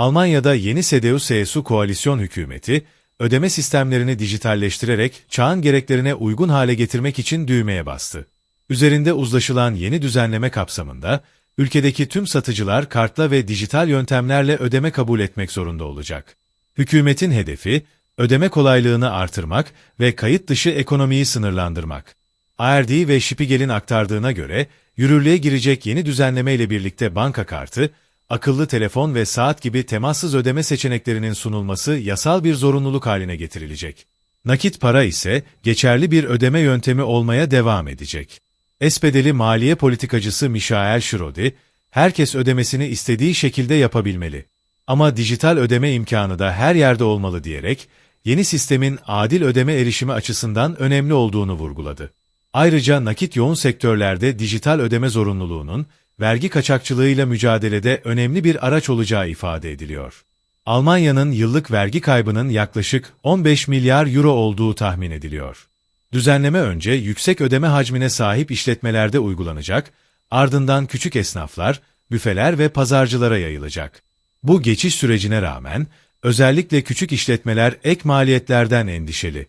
Almanya'da yeni CDU-CSU koalisyon hükümeti, ödeme sistemlerini dijitalleştirerek çağın gereklerine uygun hale getirmek için düğmeye bastı. Üzerinde uzlaşılan yeni düzenleme kapsamında, ülkedeki tüm satıcılar kartla ve dijital yöntemlerle ödeme kabul etmek zorunda olacak. Hükümetin hedefi, ödeme kolaylığını artırmak ve kayıt dışı ekonomiyi sınırlandırmak. ARD ve Şipigel'in aktardığına göre, yürürlüğe girecek yeni düzenleme ile birlikte banka kartı, akıllı telefon ve saat gibi temassız ödeme seçeneklerinin sunulması yasal bir zorunluluk haline getirilecek. Nakit para ise geçerli bir ödeme yöntemi olmaya devam edecek. Espedeli maliye politikacısı Michael Schrödi, herkes ödemesini istediği şekilde yapabilmeli. Ama dijital ödeme imkanı da her yerde olmalı diyerek, yeni sistemin adil ödeme erişimi açısından önemli olduğunu vurguladı. Ayrıca nakit yoğun sektörlerde dijital ödeme zorunluluğunun, vergi kaçakçılığıyla mücadelede önemli bir araç olacağı ifade ediliyor. Almanya'nın yıllık vergi kaybının yaklaşık 15 milyar euro olduğu tahmin ediliyor. Düzenleme önce yüksek ödeme hacmine sahip işletmelerde uygulanacak, ardından küçük esnaflar, büfeler ve pazarcılara yayılacak. Bu geçiş sürecine rağmen, özellikle küçük işletmeler ek maliyetlerden endişeli.